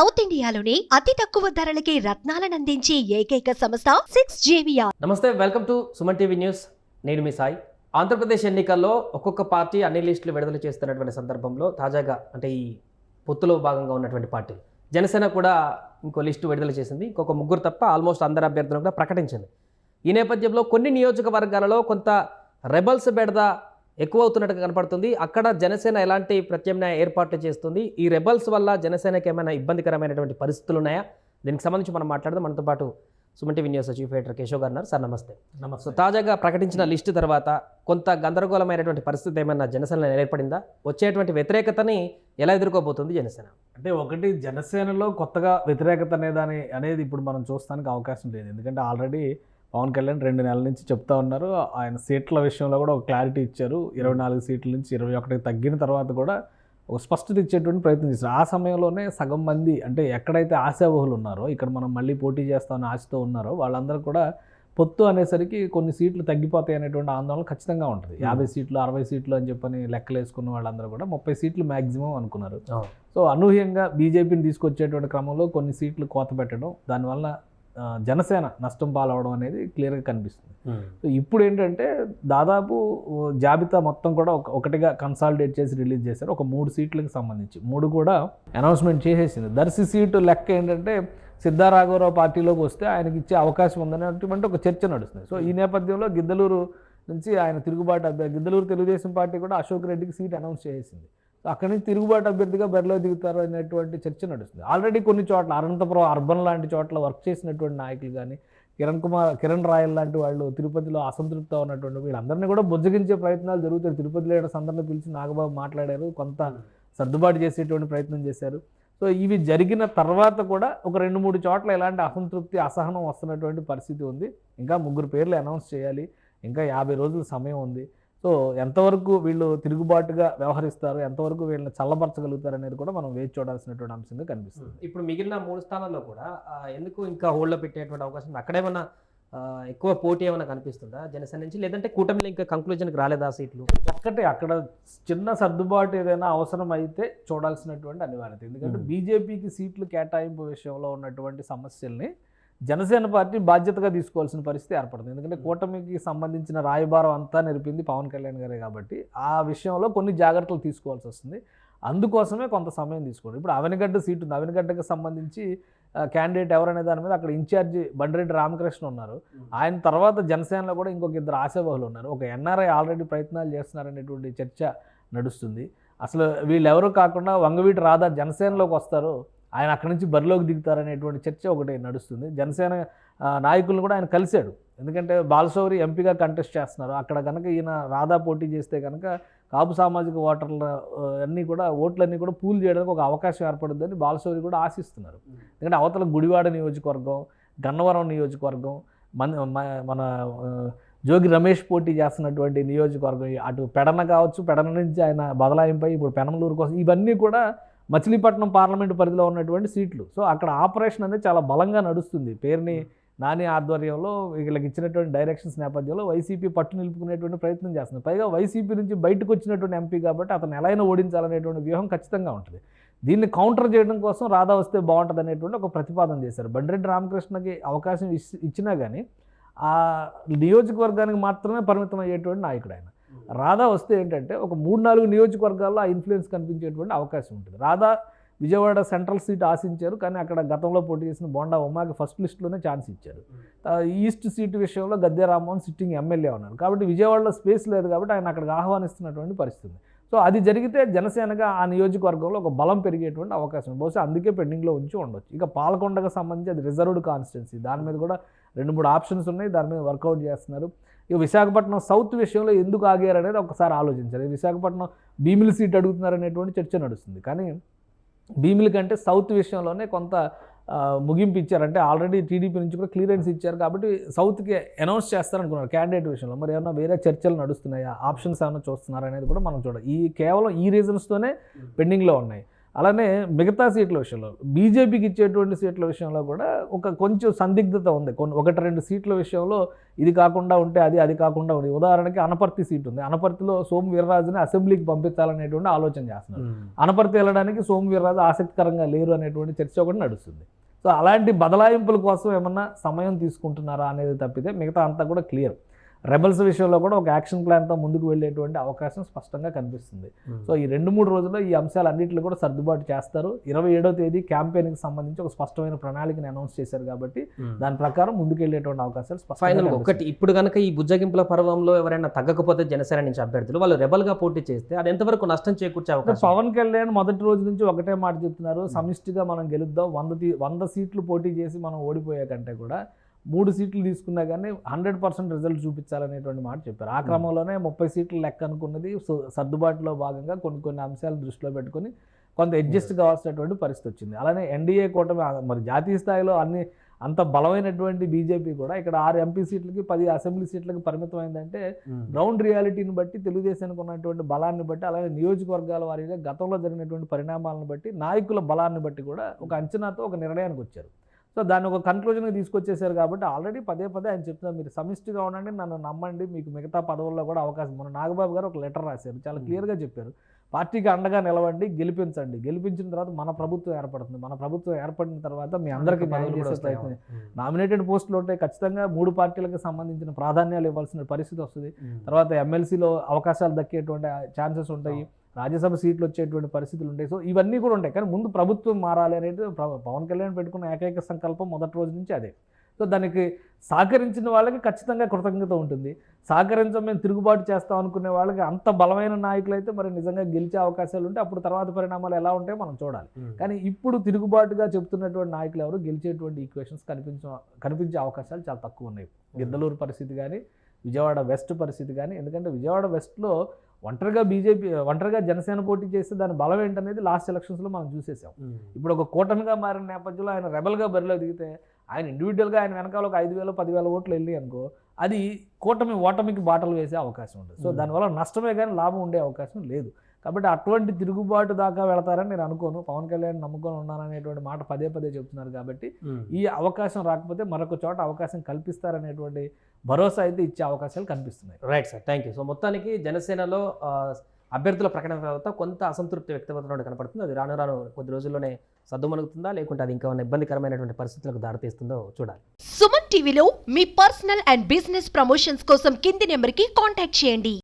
South ఇండియాలోని అతి తక్కువ ధరలకి రత్నాలనందించే ఏకైక సంస్థ సిక్స్ జేవిఆర్. నమస్తే welcome to Suman TV news. నేను మీ సాయి. ఆంధ్రప్రదేశ్ ఎన్నికల్లో ఒక్కొక్క పార్టీ అన్ని లిస్టులు విడుదల చేస్తున్నటువంటి సందర్భంలో తాజాగా అంటే ఈ పొత్తులో భాగంగా ఉన్నటువంటి పార్టీలు జనసేన కూడా ఇంకో లిస్టు విడుదల చేసింది. ఇంకొక ముగ్గురు తప్ప ఆల్మోస్ట్ అందరు అభ్యర్థులను కూడా ప్రకటించింది. ఈ నేపథ్యంలో కొన్ని నియోజకవర్గాలలో కొంత రెబల్స్ బెడద ఎక్కువ అవుతున్నట్టుగా కనపడుతుంది. అక్కడ జనసేన ఎలాంటి ప్రత్యామ్నాయ ఏర్పాట్లు చేస్తుంది? ఈ రెబల్స్ వల్ల జనసేనకి ఏమైనా ఇబ్బందికరమైనటువంటి పరిస్థితులు ఉన్నాయా దీనికి సంబంధించి మనం మాట్లాడదాం. మనతో పాటు Suman TV news chief editor Keshav గారు సార్ నమస్తే. నమస్తే. తాజాగా ప్రకటించిన లిస్టు తర్వాత కొంత గందరగోళమైనటువంటి పరిస్థితి ఏమైనా జనసేన ఏర్పడిందా? వచ్చేటువంటి వ్యతిరేకతని ఎలా ఎదుర్కోబోతుంది జనసేన? అంటే ఒకటి జనసేనలో కొత్తగా వ్యతిరేకత అనేదాని అనేది ఇప్పుడు మనం చూస్తానికి అవకాశం లేదు. ఎందుకంటే ఆల్రెడీ పవన్ కళ్యాణ్ రెండు నెలల నుంచి చెప్తా ఉన్నారు. ఆయన సీట్ల విషయంలో కూడా ఒక క్లారిటీ ఇచ్చారు. ఇరవై నాలుగు సీట్ల నుంచి ఇరవై ఒకటికి తగ్గిన తర్వాత కూడా ఒక స్పష్టత ఇచ్చేటువంటి ప్రయత్నం చేశారు. ఆ సమయంలోనే సగం మంది అంటే ఎక్కడైతే ఆశావహులు ఉన్నారో ఇక్కడ మనం మళ్ళీ పోటీ చేస్తామని ఆశతో ఉన్నారో వాళ్ళందరూ కూడా పొత్తు అనేసరికి కొన్ని సీట్లు తగ్గిపోతాయి అనేటువంటి ఆందోళన ఖచ్చితంగా ఉంటుంది. యాభై సీట్లు అరవై సీట్లు అని చెప్పని లెక్కలు వేసుకున్న వాళ్ళందరూ కూడా ముప్పై సీట్లు మ్యాక్సిమం అనుకున్నారు. సో అనూహ్యంగా బీజేపీని తీసుకొచ్చేటువంటి క్రమంలో కొన్ని సీట్లు కోత పెట్టడం దానివల్ల జనసేన నష్టం పాలవడం అనేది క్లియర్గా కనిపిస్తుంది. సో ఇప్పుడు ఏంటంటే దాదాపు జాబితా మొత్తం కూడా ఒక ఒకటిగా కన్సాలిడేట్ చేసి రిలీజ్ చేశారు. ఒక మూడు సీట్లకు సంబంధించి. మూడు కూడా అనౌన్స్మెంట్ చేసేసింది. దర్శి సీటు లెక్క ఏంటంటే సిద్ధారాఘవరావు పార్టీలోకి వస్తే ఆయనకి ఇచ్చే అవకాశం ఉందనేటువంటి ఒక చర్చ నడుస్తుంది. సో ఈ నేపథ్యంలో గిద్దలూరు నుంచి ఆయన తిరుగుబాటు గిద్దలూరు తెలుగుదేశం పార్టీ కూడా అశోక్ రెడ్డికి సీట్ అనౌన్స్ చేసింది అక్కడి నుంచి తిరుగుబాటు అభ్యర్థిగా బరిలో దిగుతారు అనేటువంటి చర్చ నడుస్తుంది. ఆల్రెడీ కొన్ని చోట్ల అనంతపురం అర్బన్ లాంటి చోట్ల వర్క్ చేసినటువంటి నాయకులు కానీ కిరణ్ కుమార్ కిరణ్ రాయల్ లాంటి వాళ్ళు తిరుపతిలో అసంతృప్తి ఉన్నటువంటి వీళ్ళందరినీ కూడా బుజ్జగించే ప్రయత్నాలు జరుగుతాయి. తిరుపతి లీడర్స్ అందరినీ పిలిచి నాగబాబు మాట్లాడారు కొంత సర్దుబాటు చేసేటువంటి ప్రయత్నం చేశారు. సో ఇవి జరిగిన తర్వాత కూడా ఒక రెండు మూడు చోట్ల ఇలాంటి అసంతృప్తి అసహనం వస్తున్నటువంటి పరిస్థితి ఉంది. ఇంకా ముగ్గురు పేర్లు అనౌన్స్ చేయాలి. ఇంకా యాభై రోజుల సమయం ఉంది. సో ఎంతవరకు వీళ్ళు తిరుగుబాటుగా వ్యవహరిస్తారు ఎంతవరకు వీళ్ళని చల్లబరచగలుగుతారు అనేది కూడా మనం వేచి చూడాల్సినటువంటి అంశంగా కనిపిస్తుంది ఇప్పుడు మిగిలిన మూడు స్థానాల్లో కూడా ఎందుకు ఇంకా హోల్డ్లో పెట్టేటువంటి అవకాశం? అక్కడేమన్నా ఎక్కువ పోటీ ఏమైనా కనిపిస్తుందా జనసేన నుంచి లేదంటే కూటమిలో ఇంకా కంక్లూజన్కి రాలేదా సీట్లు ఒక్కటే అక్కడ చిన్న సర్దుబాటు ఏదైనా అవసరం అయితే చూడాల్సినటువంటి అనివార్యత ఎందుకంటే. బీజేపీకి సీట్లు కేటాయింపు విషయంలో ఉన్నటువంటి సమస్యల్ని జనసేన పార్టీ బాధ్యతగా తీసుకోవాల్సిన పరిస్థితి ఏర్పడుతుంది. ఎందుకంటే కూటమికి సంబంధించిన రాయబారం అంతా నిలిపింది పవన్ కళ్యాణ్ గారే కాబట్టి ఆ విషయంలో కొన్ని జాగ్రత్తలు తీసుకోవాల్సి వస్తుంది. అందుకోసమే కొంత సమయం తీసుకోండి ఇప్పుడు అవనిగడ్డ సీటు ఉంది. అవనిగడ్డకి సంబంధించి క్యాండిడేట్ ఎవరనే దాని మీద అక్కడ ఇన్ఛార్జి బండిరెడ్డి రామకృష్ణ ఉన్నారు. ఆయన తర్వాత జనసేనలో కూడా ఇంకొక ఇద్దరు ఆశావహులు ఉన్నారు. ఒక ఎన్ఆర్ఐ ఆల్రెడీ ప్రయత్నాలు చేస్తున్నారనేటువంటి చర్చ నడుస్తుంది. అసలు వీళ్ళెవరూ కాకుండా వంగవీటి రాధా జనసేనలోకి వస్తారు. ఆయన అక్కడి నుంచి బరిలోకి దిగుతారనేటువంటి చర్చ ఒకటి నడుస్తుంది. జనసేన నాయకులను కూడా ఆయన కలిశాడు. ఎందుకంటే బాలశౌరి ఎంపీగా కంటెస్ట్ చేస్తున్నారు. అక్కడ కనుక ఈయన రాధా పోటీ చేస్తే కనుక కాపు సామాజిక ఓటర్ల అన్నీ కూడా ఓట్లన్నీ కూడా పూల్ చేయడానికి ఒక అవకాశం ఏర్పడుతుందని బాలశౌరి కూడా ఆశిస్తున్నారు. ఎందుకంటే అవతల గుడివాడ నియోజకవర్గం గన్నవరం నియోజకవర్గం మన మన జోగి రమేష్ పోటీ చేస్తున్నటువంటి నియోజకవర్గం అటు పెడన కావచ్చు పెడన నుంచి ఆయన బదలాయింపై ఇప్పుడు పెనమలూరు కోసం ఇవన్నీ కూడా మచిలీపట్నం పార్లమెంటు పరిధిలో ఉన్నటువంటి సీట్లు. సో అక్కడ ఆపరేషన్ అనేది చాలా బలంగా నడుస్తుంది. పేరుని నాని ఆధ్వర్యంలో వీళ్ళకి ఇచ్చినటువంటి డైరెక్షన్స్ నేపథ్యంలో వైసీపీ పట్టు నిలుపుకునేటువంటి ప్రయత్నం చేస్తుంది. పైగా వైసీపీ నుంచి బయటకు వచ్చినటువంటి ఎంపీ కాబట్టి అతను ఎలా అయినా ఓడించాలనేటువంటి వ్యూహం ఖచ్చితంగా ఉంటుంది. దీన్ని కౌంటర్ చేయడం కోసం రాధా వస్తే బాగుంటుంది అనేటువంటి ఒక ప్రతిపాదన చేశారు. బండిరెడ్డి రామకృష్ణకి అవకాశం ఇచ్చి- ఇచ్చినా కానీ ఆ నియోజకవర్గానికి మాత్రమే పరిమితం అయ్యేటువంటి నాయకుడు ఆయన. రాధా వస్తే ఏంటంటే ఒక మూడు నాలుగు నియోజకవర్గాల్లో ఆ ఇన్ఫ్లుయెన్స్ కనిపించేటువంటి అవకాశం ఉంటుంది. రాధా విజయవాడ సెంట్రల్ సీట్ ఆశించారు కానీ అక్కడ గతంలో పోటీ చేసిన బోండా ఉమాకి ఫస్ట్ లిస్టులోనే ఛాన్స్ ఇచ్చారు. ఈస్ట్ సీటు విషయంలో గద్దె రామ్మోహన్ సిట్టింగ్ ఎమ్మెల్యే ఉన్నారు. కాబట్టి విజయవాడలో స్పేస్ లేదు కాబట్టి ఆయన అక్కడికి ఆహ్వానిస్తున్నటువంటి పరిస్థితి సో అది జరిగితే జనసేనగా ఆ నియోజకవర్గంలో ఒక బలం పెరిగేటువంటి అవకాశం బహుశా అందుకే పెండింగ్లో ఉంచి ఉండొచ్చు. ఇక పాలకొండకు సంబంధించి అది రిజర్వ్డ్ కాన్స్టిట్యున్సీ దాని మీద కూడా రెండు మూడు ఆప్షన్స్ ఉన్నాయి దాని మీద వర్కౌట్ చేస్తున్నారు. ఇక విశాఖపట్నం సౌత్ విషయంలో ఎందుకు ఆగారు అనేది ఒకసారి ఆలోచించాలి. విశాఖపట్నం భీమిలి సీట్ అడుగుతున్నారు అనేటువంటి చర్చ నడుస్తుంది. కానీ భీమిలి కంటే సౌత్ విషయంలోనే కొంత ముగింపు ఇచ్చారు. అంటే ఆల్రెడీ టీడీపీ నుంచి కూడా క్లియరెన్స్ ఇచ్చారు కాబట్టి సౌత్కి అనౌన్స్ చేస్తారనుకున్నారు క్యాండిడేట్ విషయంలో. మరి ఏమన్నా వేరే చర్చలు నడుస్తున్నాయా? ఆప్షన్స్ ఏమైనా చూస్తున్నారా అనేది కూడా మనం చూడాలి. ఈ కేవలం ఈ రీజన్స్తోనే పెండింగ్లో ఉన్నాయి. అలానే మిగతా సీట్ల విషయంలో బీజేపీకి ఇచ్చేటువంటి సీట్ల విషయంలో కూడా ఒక కొంచెం సందిగ్ధత ఉంది. కొన్ని ఒకటి రెండు సీట్ల విషయంలో ఇది కాకుండా ఉంటే అది అది కాకుండా ఉంది. ఉదాహరణకి అనపర్తి సీట్ ఉంది. అనపర్తిలో సోము వీర్రాజుని అసెంబ్లీకి పంపించాలనేటువంటి ఆలోచన చేస్తున్నారు. అనపర్తి వెళ్ళడానికి సోము వీర్రాజు ఆసక్తికరంగా లేరు అనేటువంటి చర్చ ఒకటి నడుస్తుంది. సో అలాంటి బదలాయింపుల కోసం ఏమన్నా సమయం తీసుకుంటున్నారా అనేది తప్పితే మిగతా అంతా కూడా క్లియర్. రెబల్స్ విషయంలో కూడా ఒక యాక్షన్ ప్లాన్తో ముందుకు వెళ్ళేటువంటి అవకాశం స్పష్టంగా కనిపిస్తుంది. సో ఈ రెండు మూడు రోజుల్లో ఈ అంశాలన్నింటిలో కూడా సర్దుబాటు చేస్తారు. ఇరవై ఏడో తేదీ క్యాంపెయిన్కి సంబంధించి ఒక స్పష్టమైన ప్రణాళికని అనౌన్స్ చేశారు కాబట్టి దాని ప్రకారం ముందుకు వెళ్ళేటువంటి అవకాశాలు స్పష్టంగా ఫైనల్. ఒకటి ఇప్పుడు కనుక ఈ బుజ్జగింపుల పర్వంలో ఎవరైనా తగ్గకపోతే జనసేన నుంచి అభ్యర్థులు వాళ్ళు రెబల్గా పోటీ చేస్తే అది ఎంతవరకు నష్టం చేకూర్చే అవకాశం? పవన్ కళ్యాణ్ మొదటి రోజు నుంచి ఒకటే మాట చెప్తున్నారు సమిష్టిగా మనం గెలుద్దాం వంద వంద సీట్లు పోటీ చేసి మనం ఓడిపోయే కంటే కూడా మూడు సీట్లు తీసుకున్నా కానీ హండ్రెడ్ పర్సెంట్ రిజల్ట్ చూపించాలనేటువంటి మాట చెప్పారు. ఆ క్రమంలోనే ముప్పై సీట్లు లెక్క అనుకున్నది. సో సర్దుబాటులో భాగంగా కొన్ని కొన్ని అంశాలు దృష్టిలో పెట్టుకొని కొంత అడ్జస్ట్ కావాల్సినటువంటి పరిస్థితి వచ్చింది. అలానే ఎన్డీఏ కూటమి మరి జాతీయ స్థాయిలో అన్ని అంత బలమైనటువంటి బీజేపీ కూడా ఇక్కడ ఆరు ఎంపీ సీట్లకి పది అసెంబ్లీ సీట్లకి పరిమితమైందంటే గ్రౌండ్ రియాలిటీని బట్టి తెలుగుదేశానికి ఉన్నటువంటి బలాన్ని బట్టి అలాగే నియోజకవర్గాల వారీగా గతంలో జరిగినటువంటి పరిణామాలను బట్టి నాయకుల బలాన్ని బట్టి కూడా ఒక అంచనాతో ఒక నిర్ణయానికి వచ్చారు. సో దాన్ని ఒక కన్క్లూజన్కి తీసుకొచ్చేసారు కాబట్టి ఆల్రెడీ పదే పదే ఆయన చెప్తున్నారు మీరు సమిష్టిగా ఉండండి నన్ను నమ్మండి మీకు మిగతా పదవుల్లో కూడా అవకాశం మన నాగబాబు గారు ఒక లెటర్ రాశారు చాలా క్లియర్గా చెప్పారు. పార్టీకి అండగా నిలవండి గెలిపించండి. గెలిపించిన తర్వాత మన ప్రభుత్వం ఏర్పడుతుంది. మన ప్రభుత్వం ఏర్పడిన తర్వాత మీ అందరికీ న్యాయం చేసే ప్రయత్నం నామినేటెడ్ పోస్టులు ఉంటాయి ఖచ్చితంగా మూడు పార్టీలకు సంబంధించిన ప్రాధాన్యాలు ఇవ్వాల్సిన పరిస్థితి వస్తుంది. తర్వాత ఎమ్మెల్సీలో అవకాశాలు దక్కేటువంటి ఛాన్సెస్ ఉంటాయి. రాజ్యసభ సీట్లు వచ్చేటువంటి పరిస్థితులు ఉంటాయి. సో ఇవన్నీ కూడా ఉంటాయి. కానీ ముందు ప్రభుత్వం మారాలి అనేది పవన్ కళ్యాణ్ పెట్టుకున్న ఏకైక సంకల్పం మొదటి రోజు నుంచి అదే. సో దానికి సహకరించిన వాళ్ళకి ఖచ్చితంగా కృతజ్ఞత ఉంటుంది. సహకరించం మేము తిరుగుబాటు చేస్తాం అనుకునే వాళ్ళకి అంత బలమైన నాయకులు అయితే మరి నిజంగా గెలిచే అవకాశాలు ఉంటే అప్పుడు తర్వాత పరిణామాలు ఎలా ఉంటాయో మనం చూడాలి. కానీ ఇప్పుడు తిరుగుబాటుగా చెప్తున్నటువంటి నాయకులు ఎవరు? గెలిచేటువంటి ఈక్వేషన్స్ కనిపించ కనిపించే అవకాశాలు చాలా తక్కువ ఉన్నాయి. గిద్దలూరు పరిస్థితి కానీ విజయవాడ వెస్ట్ పరిస్థితి కానీ ఎందుకంటే విజయవాడ వెస్ట్లో ఒంటరిగా బీజేపీ ఒంటరిగా జనసేన పోటీ చేస్తే దాని బలం ఏంటనేది లాస్ట్ ఎలక్షన్స్లో మనం చూసేసాం ఇప్పుడు ఒక కూటమిగా మారిన నేపథ్యంలో ఆయన రెబల్గా బరిలో దిగితే ఆయన ఇండివిజువల్గా ఆయన వెనకాల ఒక ఐదు వేలు పదివేల ఓట్లు వెళ్ళి అనుకో అది కూటమి ఓటమికి బాటలు వేసే అవకాశం ఉంటుంది సో. దానివల్ల నష్టమే కానీ లాభం ఉండే అవకాశం లేదు. కాబట్టి అటువంటి తిరుగుబాటు దాకా వెళతారని నేను అనుకోను. పవన్ కళ్యాణ్ నమ్ముకొని ఉన్నాననేటువంటి మాట పదే పదే చెప్తున్నారు కాబట్టి ఈ అవకాశం రాకపోతే మరొక చోట అవకాశం కల్పిస్తారనేటువంటి భరోసా అయితే ఇచ్చే అవకాశాలు కనిపిస్తున్నాయి. Right sir thank you so మొత్తానికి జనసేనలో అభ్యర్థుల ప్రకటన తర్వాత కొంత అసంతృప్తి వ్యక్తమవుతున్నట్టు కనపడుతుంది. అది రాను రాను కొద్ది రోజుల్లోనే సద్దుమణుగుతుందా? లేకుంటే అది ఇంకా ఉన్న ఇబ్బందికరమైనటువంటి పరిస్థితులకు దారితీస్తుందో చూడాలి. సుమన్ టీవీలో మీ పర్సనల్ అండ్ బిజినెస్ ప్రమోషన్స్ కోసం కింది నెంబర్కి కాంటాక్ట్ చేయండి.